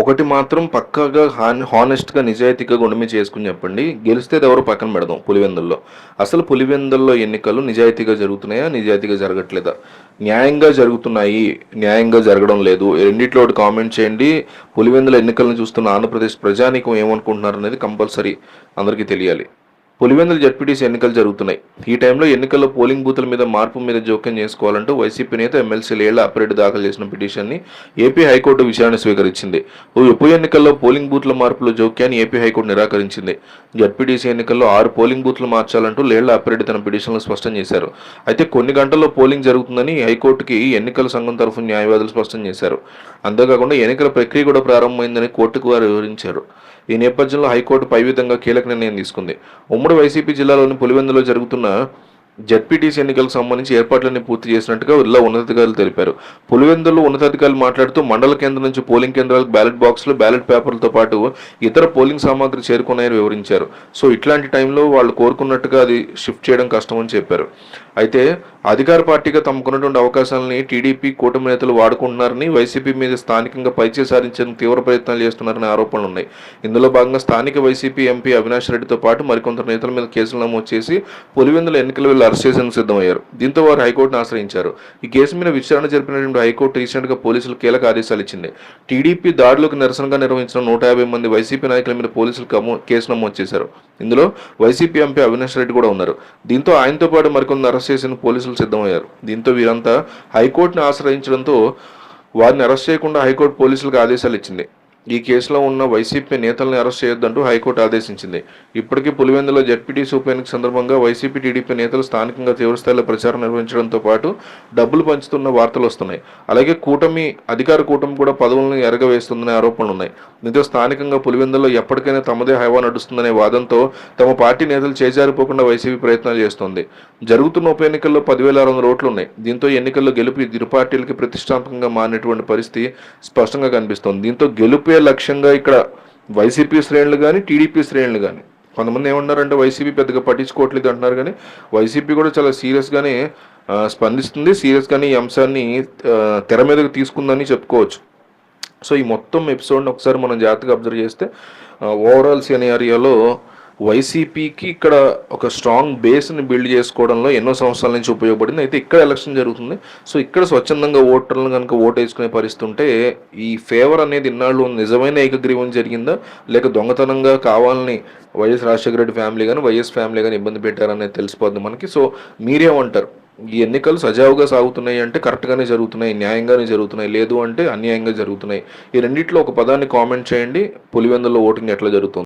ఒకటి మాత్రం పక్కాగా హాన్ హానెస్ట్గా నిజాయితీగా గుండె చేసుకుని చెప్పండి. గెలిస్తే ఎవరు పక్కన పెడదాం పులివెందుల్లో. అసలు పులివెందుల్లో ఎన్నికలు నిజాయితీగా జరుగుతున్నాయా నిజాయితీగా జరగట్లేదా? న్యాయంగా జరుగుతున్నాయి న్యాయంగా జరగడం లేదు. రెండిట్లో ఒకటి కామెంట్ చేయండి. పులివెందుల ఎన్నికలను చూస్తున్న ఆంధ్రప్రదేశ్ ప్రజానీకం ఏమనుకుంటున్నారు అనేది కంపల్సరీ అందరికీ తెలియాలి. పులివెందుల జడ్పీటీసీ ఎన్నికలు జరుగుతున్నాయి. ఈ టైంలో ఎన్నికల్లో పోలింగ్ బూతుల మీద మార్పు మీద జోక్యం చేసుకోవాలంటూ వైసీపీ నేత ఎమ్మెల్సీ లేళ్ళ అప్రెడ్డి దాఖలు చేసిన పిటిషన్ని ఏపీ హైకోర్టు విచారణ స్వీకరించింది. ఉప ఎన్నికల్లో పోలింగ్ బూత్ల మార్పుల జోక్యాన్ని ఏపీ హైకోర్టు నిరాకరించింది. జడ్పీటీసీ ఎన్నికల్లో ఆరు పోలింగ్ బూత్లు మార్చాలంటూ లేళ్ళ అప్రెడ్డి తన పిటిషన్లో స్పష్టం చేశారు. అయితే కొన్ని గంటల్లో పోలింగ్ జరుగుతుందని హైకోర్టుకి ఎన్నికల సంఘం తరఫు న్యాయవాదులు స్పష్టం చేశారు. అంతేకాకుండా ఎన్నికల ప్రక్రియ కూడా ప్రారంభమైందని కోర్టుకు వారు వివరించారు. ఈ నేపథ్యంలో హైకోర్టు పై విధంగా కీలక నిర్ణయం తీసుకుంది. ఉమ్మడి వైసీపీ జిల్లాలోని పులివెందులో జరుగుతున్న జడ్పీటీసీ ఎన్నికలకు సంబంధించి ఏర్పాట్లన్నీ పూర్తి చేసినట్టుగా జిల్లా ఉన్నతాధికారులు తెలిపారు. పులివెందులో ఉన్నతాధికారులు మాట్లాడుతూ మండల కేంద్రం నుంచి పోలింగ్ కేంద్రాలకు బ్యాలెట్ బాక్సులు బ్యాలెట్ పేపర్లతో పాటు ఇతర పోలింగ్ సామాగ్రి చేరుకున్నాయని వివరించారు. సో ఇట్లాంటి టైంలో వాళ్ళు కోరుకున్నట్టుగా అది షిఫ్ట్ చేయడం కష్టమని చెప్పారు. అయితే అధికార పార్టీగా తమకున్నటువంటి అవకాశాలని టీడీపీ కూటమి నేతలు వాడుకుంటున్నారని వైసీపీ మీద స్థానికంగా పైచే సాధించేందుకు తీవ్ర ప్రయత్నాలు చేస్తున్నారనే ఆరోపణలు ఉన్నాయి. ఇందులో భాగంగా స్థానిక వైసీపీ ఎంపీ అవినాష్ రెడ్డితో పాటు మరికొందరు నేతల మీద కేసులు నమోదు చేసి పులివెందుల ఎన్నికల వేళ అరెస్ట్ చేసేందుకు సిద్ధమయ్యారు. దీంతో వారు హైకోర్టును ఆశ్రయించారు. ఈ కేసు మీద విచారణ జరిపినటువంటి హైకోర్టు రీసెంట్గా పోలీసులు కీలక ఆదేశాలు ఇచ్చింది. టీడీపీ దాడులకు నిరసనగా నిర్వహించిన నూట యాభై మంది వైసీపీ నాయకుల మీద పోలీసులు కేసు నమోదు చేశారు. ఇందులో వైసీపీ ఎంపీ అవినాష్ రెడ్డి కూడా ఉన్నారు. దీంతో ఆయనతో పాటు మరికొందరు అరెస్ట్ చేసేందుకు పోలీసులు సిద్ధమయ్యారు. దీంతో వీరంతా హైకోర్టును ఆశ్రయించడంతో వారిని అరెస్ట్ చేయకుండా హైకోర్టు పోలీసులకు ఆదేశాలు ఇచ్చింది. ఈ కేసులో ఉన్న వైసీపీ నేతలను అరెస్ట్ చేయొద్దంటూ హైకోర్టు ఆదేశించింది. ఇప్పటికీ పులివెందులో జడ్పీటీసీ ఉప ఎన్నిక సందర్భంగా వైసీపీ టీడీపీ నేతలు స్థానికంగా తీవ్రస్థాయిలో ప్రచారం నిర్వహించడంతో పాటు డబ్బులు పంచుతున్న వార్తలు వస్తున్నాయి. అలాగే కూటమి అధికార కూటమి కూడా పదవులను ఎరగవేస్తుందనే ఆరోపణలు ఉన్నాయి. దీంతో స్థానికంగా పులివెందులో ఎప్పటికైనా తమదే హైవా నడుస్తుందనే వాదంతో తమ పార్టీ నేతలు చేజారిపోకుండా వైసీపీ ప్రయత్నాలు చేస్తోంది. జరుగుతున్న ఉప ఎన్నికల్లో పదివేల ఆరు వందల ఓట్లు ఉన్నాయి. దీంతో ఎన్నికల్లో గెలుపు ఇరు పార్టీలకి ప్రతిష్టాత్మకంగా మారినటువంటి పరిస్థితి స్పష్టంగా కనిపిస్తోంది. దీంతో గెలుపు లక్ష్యంగా ఇక్కడ వైసీపీ శ్రేణులు కానీ టీడీపీ శ్రేణులు కానీ కొంతమంది ఏమన్నారంటే వైసీపీ పెద్దగా పట్టించుకోవట్లేదు అంటున్నారు కానీ వైసీపీ కూడా చాలా సీరియస్గానే స్పందిస్తుంది. సీరియస్గానే ఈ అంశాన్ని తెర మీదకు తీసుకుందని చెప్పుకోవచ్చు. సో ఈ మొత్తం ఎపిసోడ్ని ఒకసారి మనం జాగ్రత్తగా అబ్జర్వ్ చేస్తే ఓవరాల్ సినారియాలో వైసీపీకి ఇక్కడ ఒక స్ట్రాంగ్ బేస్ని బిల్డ్ చేసుకోవడంలో ఎన్నో సంవత్సరాల నుంచి ఉపయోగపడింది. అయితే ఇక్కడ ఎలక్షన్ జరుగుతుంది. సో ఇక్కడ స్వచ్ఛందంగా ఓటర్లను కనుక ఓటు వేసుకునే పరిస్థితి ఉంటే ఈ ఫేవర్ అనేది ఇన్నాళ్ళు నిజమైన ఏకగ్రీవం జరిగిందా? లేక దొంగతనంగా కావాలని వైఎస్ రాజశేఖర రెడ్డి ఫ్యామిలీ కానీ వైఎస్ ఫ్యామిలీ కానీ ఇబ్బంది పెట్టారనేది తెలిసిపోద్ది మనకి. సో మీరేమంటారు? ఈ ఎన్నికలు సజావుగా సాగుతున్నాయి అంటే కరెక్ట్గానే జరుగుతున్నాయి న్యాయంగానే జరుగుతున్నాయి లేదు అంటే అన్యాయంగా జరుగుతున్నాయి. ఈ రెండిట్లో ఒక పదాన్ని కామెంట్ చేయండి. పులివెందులో ఓటింగ్ ఎట్లా జరుగుతుంది?